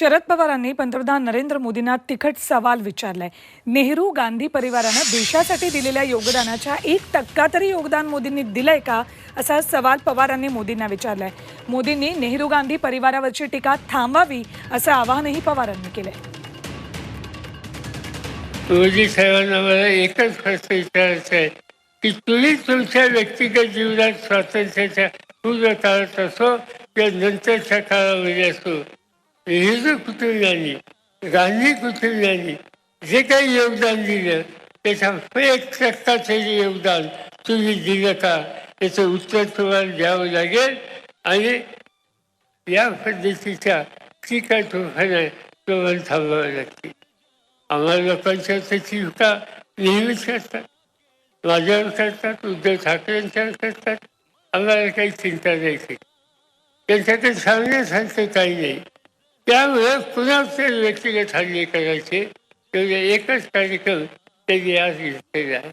शरद पवारांनी पंतप्रधान नरेंद्र मोदींना तिखट सवाल विचारलाय. नेहरू गांधी परिवारानं देशासाठी दिलेल्या योगदानाच्या एक टक्का तरी योगदान मोदींनी दिलंय का? असा सवाल पवारांनी मोदींना विचारलाय. मोदींनी नेहरू गांधी परिवारावरची टीका थांबावी असं आवाहनही पवारांनी केलंय. मोदी साहेबांना मला एकच प्रश्न विचारायचा आहे की तुम्ही तुमच्या व्यक्तिगत जीवनात स्वातंत्र्याच्या पूर्ण काळात असो किंवा नंतरच्या काळामध्ये असो नेहरू कुटुंबियांनी गांधी कुटुंबियांनी जे काही योगदान दिलं त्याच्या एक टक्काचं योगदान तुम्ही दिलं का? याचं उत्तर तुम्हाला द्यावं लागेल. आणि या पद्धतीच्या टीका तुम्हाला तुम्हाला थांबावं लागतील आम्हाला लोकांच्या त्याची टीका नेहमीच करतात. माझ्यावर करतात उद्धव ठाकरेंच्यावर करतात. आम्हाला काही चिंता नाही. त्यांच्याकडे सांगण्यासारखं काही नाही. त्यावेळेस पुन्हा ते व्यक्तिगत हल्ले करायचे. तेवढे एकच कार्यक्रम त्यांनी आज घेतलेला आहे.